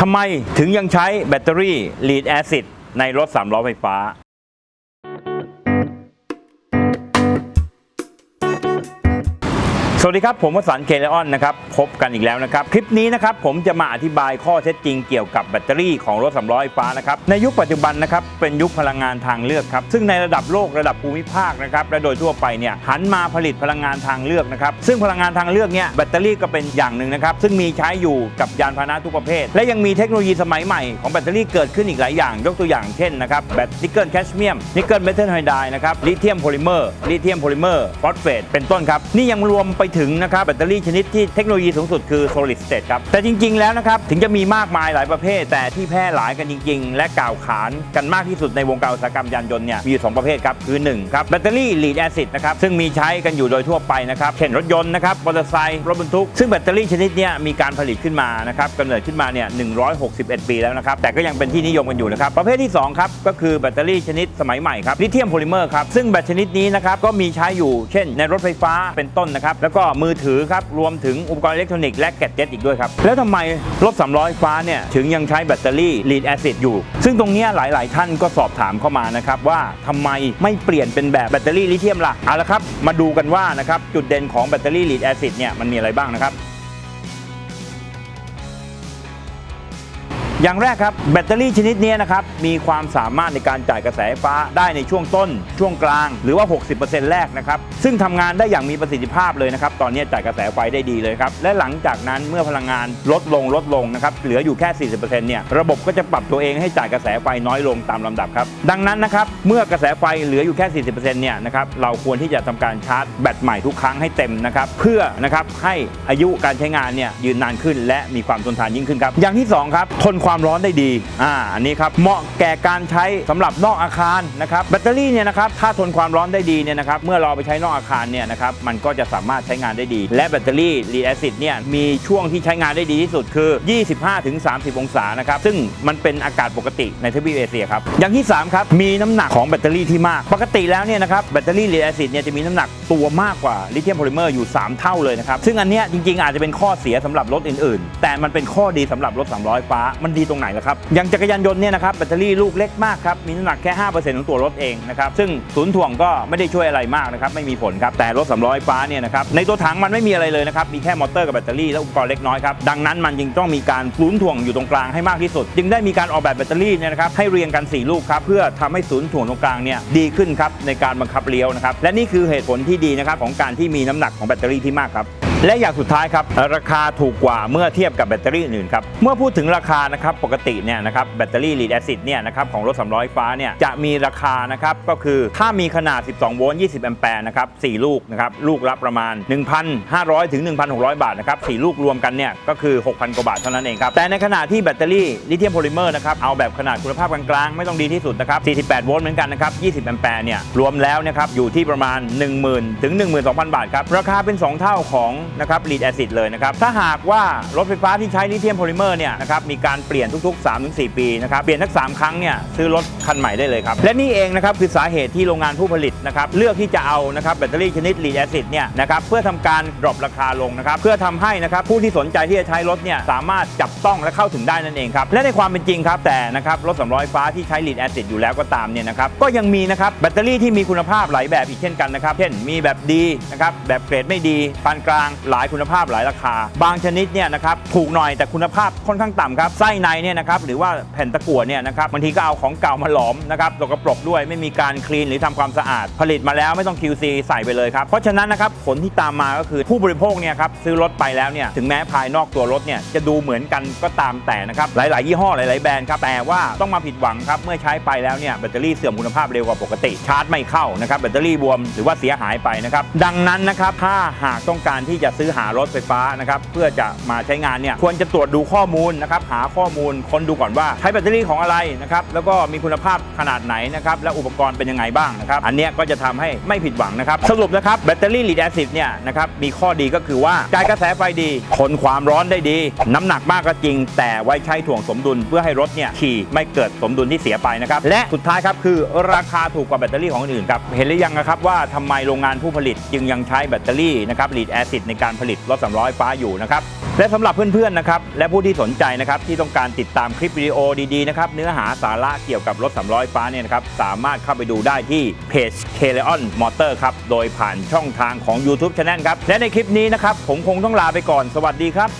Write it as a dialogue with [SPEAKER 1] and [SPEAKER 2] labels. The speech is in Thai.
[SPEAKER 1] ทำไมถึงยังใช้แบตเตอรี่ลีดแอซิดในรถ3ล้อไฟฟ้า สวัสดีครับ ผมวสันต์เคเลออนนะครับ พบกันอีกแล้วนะครับ คลิปนี้นะครับผมจะมาอธิบายข้อเท็จจริงเกี่ยวกับแบตเตอรี่ของรถสำล้อไฟฟ้านะครับในยุคปัจจุบันนะครับเป็นยุคพลังงานทางเลือกครับซึ่งในระดับโลกระดับภูมิภาคนะครับและโดยทั่วไปเนี่ยหันมาผลิตพลังงานทางเลือกนะครับซึ่งพลังงานทางเลือกเนี่ยแบตเตอรี่ก็เป็นอย่างหนึ่งนะครับซึ่งมีใช้อยู่กับยานพาหนะทุกประเภท และยังมีเทคโนโลยีสมัยใหม่ของแบตเตอรี่เกิดขึ้นอีกหลายอย่าง ยกตัวอย่างเช่นนะครับแบตนิกเกิลแคชเมียมนิกเกิลเมทัลไฮไดร์นะครับลิเธียมโพลิเมอร์ลิเธียมโพลิเมอร์ฟอสเฟตเป็นต้นครับนี่ยังรวมไปถึงนะครับแบตเตอรี่ชนิดที่เทคโนโลยีีสูงสุดคือ solid state ครับ แต่จริง ๆ แล้วนะครับ ถึงจะมีมากมายหลายประเภท แต่ที่แพร่หลายกันจริง ๆ และกล่าวขานกันมากที่สุดในวงการอุตสาหกรรมยานยนต์เนี่ยมีอยู่สองประเภทครับ คือ 1 ครับแบตเตอรี่ lead acid นะครับ ซึ่งมีใช้กันอยู่โดยทั่วไปนะครับ เช่นรถยนต์นะครับมอเตอร์ไซค์รถบรรทุก ซึ่งแบตเตอรี่ชนิดนี้มีการผลิตขึ้นมานะครับกำเนิดขึ้นมาเนี่ย161 ปีแล้วนะครับแต่ก็ยังเป็นที่นิยมกันอยู่นะครับประเภทที่สองครับก็คือแบตเตอรี่ชนิดสมัยใหม่ครับลิเธียมโพลิเมอร์ครับซึ่งแบตชนิดนี้นะครับก็มีใช้อยู่เช่น ในรถไฟฟ้าเป็นต้นนะครับแล้วก็มือถือครับรวมถึงอุปกรณ์อิเล็กทรอนิกส์และแกดเจ็ตอีกด้วยครับ แล้วทำไมรถสำล้อไฟฟ้าเนี่ยถึงยังใช้แบตเตอรี่ลีดแอซิดอยู่ ซึ่งตรงนี้หลาย ๆ ท่านก็สอบถามเข้ามานะครับว่าทำไมไม่เปลี่ยนเป็นแบบแบตเตอรี่ลิเธียมล่ะเอาละครับมาดูกันว่านะครับจุดเด่นของแบตเตอรี่ลีดแอซิดเนี่ยมันมีอะไรบ้างนะครับ อย่างแรกครับแบตเตอรี่ชนิดนี้นะครับมีความสามารถในการจ่ายกระแสไฟฟ้าได้ในช่วงต้น ช่วงกลางหรือว่า 60%แรกนะครับซึ่งทำงานได้อย่างมีประสิทธิภาพเลยนะครับตอนนี้จ่ายกระแสไฟได้ดีเลยครับและหลังจากนั้นเมื่อพลังงานลดลงลดลงนะครับเหลืออยู่แค่ 40%เนี่ยระบบก็จะปรับตัวเองให้จ่ายกระแสไฟน้อยลงตามลำดับครับดังนั้นนะครับเมื่อกระแสไฟเหลืออยู่แค่ 40%เนี่ยนะครับเราควรที่จะทำการชาร์จแบตใหม่ทุกครั้งให้เต็มนะครับเพื่อนะครับให้อายุการใช้งานเนี่ยยืนนานขึ้น และมีความทนทานยิ่งขึ้นครับอย่างที่สองครับทนความความร้อนได้ดีอ่าอันนี้ครับเหมาะแก่การใช้สำหรับนอกอาคารนะครับแบตเตอรี่เนี่ยนะครับถ้าทนความร้อนได้ดีเนี่ยนะครับเมื่อเราไปใช้นอกอาคารเนี่ยนะครับมันก็จะสามารถใช้งานได้ดี และแบตเตอรี่ลีแอซิดเนี่ยมีช่วงที่ใช้งานได้ดีที่สุดคือ 25-30 องศานะครับซึ่งมันเป็นอากาศปกติในทวีปเอเชียครับอย่างที่3ครับมีน้ำหนักของแบตเตอรี่ที่มาก ปกติแล้วเนี่ยนะครับแบตเตอรี่ลีแอซิดเนี่ยจะมีน้ำหนักตัวมากกว่าลิเธียมโพลิเมอร์อยู่ 3 เท่าเลยนะครับซึ่งอันเนี้ยจริงๆ อาจจะเป็นข้อเสียสำหรับรถอื่น ๆ แต่มันเป็นข้อดีสำหรับรถ300 ฟ้ามันดีตรงไหนล่ะครับอย่างจักรยานยนต์เนี่ยนะครับแบตเตอรี่ลูกเล็กมากครับมีน้ำหนักแค่ 5%ของตัวรถเองนะครับซึ่งศูนย์ถ่วงก็ไม่ได้ช่วยอะไรมากนะครับไม่มีผลครับแต่รถ300ไฟฟ้าเนี่ยนะครับในตัวถังมันไม่มีอะไรเลยนะครับมีแค่มอเตอร์กับแบตเตอรี่และอุปกรณ์เล็กน้อยครับดังนั้นมันจึงต้องมีการศูนย์ถ่วงอยู่ตรงกลางให้มากที่สุด จึงได้มีการออกแบบแบตเตอรี่เนี่ยนะครับให้เรียงกัน 4 ลูกครับเพื่อทำให้ศูนย์ถ่วงตรงกลางเนี่ยดีขึ้นครับในการบังคับเลี้ยวนะครับและนี่คือเหตุผลที่ดีนะครับของการที่มีน้ำหนักของแบตเตอรี่ที่มากครับ และอย่างสุดท้ายครับราคาถูกกว่าเมื่อเทียบกับแบตเตอรี่อื่นครับเมื่อพูดถึงราคานะครับปกติเนี่ยนะครับแบตเตอรี่ลีดแอซิดเนี่ยนะครับของรถ300ไฟฟ้าเนี่ยจะมีราคานะครับก็คือถ้ามีขนาด 12 โวลต์ 20 แอมแปร์นะครับ4ลูกนะครับลูกละประมาณ 1,500 ถึง 1,600 บาทนะครับ4ลูกรวมกันเนี่ยก็คือ 6,000 กว่าบาทเท่านั้นเองครับแต่ในขณะที่แบตเตอรี่ลิเธียมโพลิเมอร์นะครับเอาแบบขนาดคุณภาพกลางๆไม่ต้องดีที่สุดนะครับ48 โวลต์เหมือนกันนะครับ20 แอมแปร์เนี่ยรวมแล้วนะครับอยู่ที่ประมาณ 10,000 ถึง 12,000 บาทครับราคาเป็น 2 เท่าของนะครับลีดแอซิดเลยนะครับถ้าหากว่ารถไฟฟ้าที่ใช้ลิเธียมโพลิเมอร์เนี่ยนะครับมีการเปลี่ยนทุกๆ 3-4 ปีนะครับเปลี่ยนทั้ง3ครั้งเนี่ยซื้อรถคันใหม่ได้เลยครับและนี่เองนะครับคือสาเหตุที่โรงงานผู้ผลิตนะครับเลือกที่จะเอานะครับแบตเตอรี่ชนิดลีดแอซิดเนี่ยนะครับเพื่อทำการดรอปราคาลงนะครับเพื่อทำให้นะครับผู้ที่สนใจที่จะใช้รถเนี่ยสามารถจับต้องและเข้าถึงได้นั่นเองครับและในความเป็นจริงครับแต่นะครับรถสำล้อไฟฟ้าที่ใช้ลีดแอซิดอยู่แล้วก็ตามเนี่ยนะครับก็ยังมีนะครับแบตเตอรี่ที่มีคุณภาพหลายแบบอีกเช่นกันนะครับเช่นมีแบบดีนะครับแบบเกรดไม่ดีปานกลางหลายคุณภาพหลายราคา บางชนิดเนี่ยนะครับถูกหน่อยแต่คุณภาพค่อนข้างต่ำครับไส้ในเนี่ยนะครับหรือว่าแผ่นตะกั่วเนี่ยนะครับบางทีก็เอาของเก่ามาหลอมนะครับตกกระปรกด้วยไม่มีการคลีนหรือทำความสะอาด ผลิตมาแล้วไม่ต้อง QC ใส่ไปเลยครับ เพราะฉะนั้นนะครับผลที่ตามมาก็คือผู้บริโภคเนี่ยครับซื้อรถไปแล้วเนี่ยถึงแม้ภายนอกตัวรถเนี่ยจะดูเหมือนกันก็ตามแต่นะครับหลาย ๆ ยี่ห้อหลาย ๆ แบรนด์ครับแต่ว่าต้องมาผิดหวังครับเมื่อใช้ไปแล้วเนี่ยแบตเตอรี่เสื่อมคุณภาพเร็วกว่าปกติชาร์จไม่เข้านะครับแบตเตอรี่บวมหรือว่าเสียหายไปนะครับดังนั้นนะครับถ้าหากต้องการที่จะซื้อหารถไฟฟ้านะครับเพื่อจะมาใช้งานเนี่ยควรจะตรวจดูข้อมูลนะครับหาข้อมูลค้นดูก่อนว่าใช้แบตเตอรี่ของอะไรนะครับแล้วก็มีคุณภาพขนาดไหนนะครับและอุปกรณ์เป็นยังไงบ้างนะครับอันเนี้ยก็จะทำให้ไม่ผิดหวังนะครับสรุปนะครับแบตเตอรี่ลีดแอซิดเนี่ยนะครับมีข้อดีก็คือว่าจ่ายกระแสไฟดีทนความร้อนได้ดี น้ำหนักมากก็จริง แต่ไว้ใช้ถ่วงสมดุลเพื่อให้รถเนี่ยขี่ไม่เกิดสมดุลที่เสียไปนะครับและสุดท้ายครับคือราคาถูกกว่าแบตเตอรี่ของอื่นครับเห็นหรือยังนะครับว่าทำไมโรงงานผู้ผลิตจึงยังใช้แบตเตอรี่นะครับลีดแอซิดในการผลิตรถสำร้อยฟ้าอยู่นะครับและสำหรับเพื่อนๆนะครับและผู้ที่สนใจนะครับที่ต้องการติดตามคลิปวิดีโอดีๆนะครับเนื้อหาสาระเกี่ยวกับรถสำร้อยฟ้าเนี่ยนะครับสามารถเข้าไปดูได้ที่เพจ k l e o n Motor ครับโดยผ่านช่องทางของ YouTube Channel ครับและในคลิปนี้นะครับผมคงต้องลาไปก่อนสวัสดีครับ